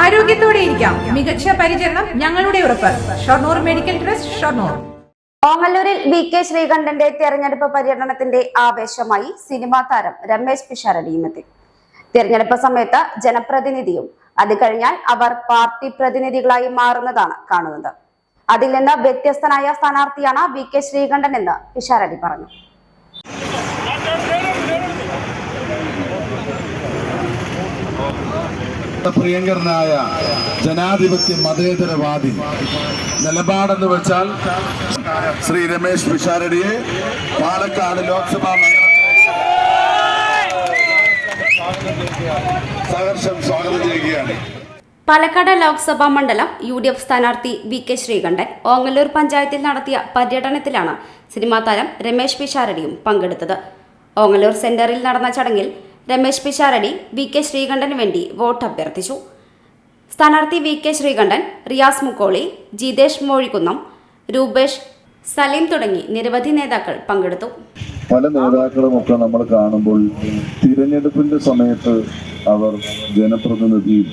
ആരോഗ്യത്തോടെ ഇരിക്കാം. മികച്ച പരിചരണം ഞങ്ങളുടെ ഉറപ്പ്. Shoranur medical trust Shoranur. ഓമല്ലൂരിൽ V K ശ്രീകണ്ഠന്റെ തെരഞ്ഞെടുപ്പ് പര്യടനത്തിന്റെ ആവേശമായി സിനിമാ താരം രമേശ് പിഷാരടിയും എത്തി തെരഞ്ഞെടുപ്പ് സമയത്ത് ജനപ്രതിനിധിയും അത് കഴിഞ്ഞാൽ അവർ പാർട്ടി പ്രതിനിധികളായി മാറുന്നതാണ് കാണുന്നത്. അതിൽ നിന്ന് വ്യത്യസ്തനായ സ്ഥാനാർത്ഥിയാണ് വി കെ ശ്രീകണ്ഠൻ എന്ന് പിഷാരടി പറഞ്ഞു. പ്രിയങ്കരനായ ജനാധിപത്യ മതേതരവാദി. നിലപാടെന്ന് വെച്ചാൽ ശ്രീ രമേശ് പിഷാരടിയെ പാലക്കാട് ലോക്സഭാ സഹർഷം സ്വാഗതം ചെയ്യുകയാണ്. പാലക്കാട് ലോക്സഭാ മണ്ഡലം യു ഡി എഫ് സ്ഥാനാർത്ഥി വി കെ ശ്രീകണ്ഠൻ ഓങ്ങല്ലൂർ പഞ്ചായത്തിൽ നടത്തിയ പര്യടനത്തിലാണ് സിനിമാ താരം രമേശ് പിഷാരടിയും പങ്കെടുത്തത്. ഓങ്ങല്ലൂർ സെന്ററിൽ നടന്ന ചടങ്ങിൽ രമേശ് പിഷാരടി വി കെ ശ്രീകണ്ഠന് വേണ്ടി വോട്ട് അഭ്യർത്ഥിച്ചു. സ്ഥാനാർത്ഥി വി കെ ശ്രീകണ്ഠൻ റിയാസ് മുക്കോളി ജിതേഷ് മോഴിക്കുന്നം രൂപേഷ് സലീം തുടങ്ങി നിരവധി നേതാക്കൾ പങ്കെടുത്തു. പല നേതാക്കളും ഒക്കെ നമ്മൾ കാണുമ്പോൾ തിരഞ്ഞെടുപ്പിന്റെ സമയത്ത് അവർ ജനപ്രതിനിധിയും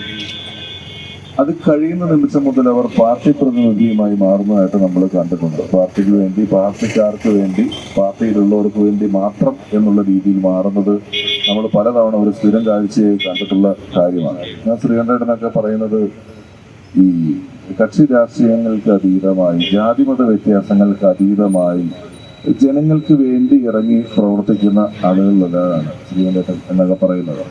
അത് കഴിയുന്ന നിമിഷം മുതൽ അവർ പാർട്ടി പ്രതിനിധിയുമായി മാറുന്നതായിട്ട് നമ്മൾ കണ്ടിട്ടുണ്ട്. പാർട്ടിക്ക് വേണ്ടി പാർട്ടിക്കാർക്ക് വേണ്ടി പാർട്ടിയിലുള്ളവർക്ക് വേണ്ടി മാത്രം എന്നുള്ള രീതിയിൽ മാറുന്നത് നമ്മൾ പലതവണ ഒരു സ്ഥിരം കാഴ്ചയായി കണ്ടിട്ടുള്ള കാര്യമാണ്. ഞാൻ ശ്രീകണ്ഠനൊക്കെ പറയുന്നത് ഈ കക്ഷി രാഷ്ട്രീയങ്ങൾക്ക് അതീതമായി ജാതിമത വ്യത്യാസങ്ങൾക്ക് അതീതമായി ജനങ്ങൾക്ക് വേണ്ടി ഇറങ്ങി പ്രവർത്തിക്കുന്ന ആളുകളിലൊരാളാണ് ശ്രീകണ്ഠൻ എന്നൊക്കെ പറയുന്നത്.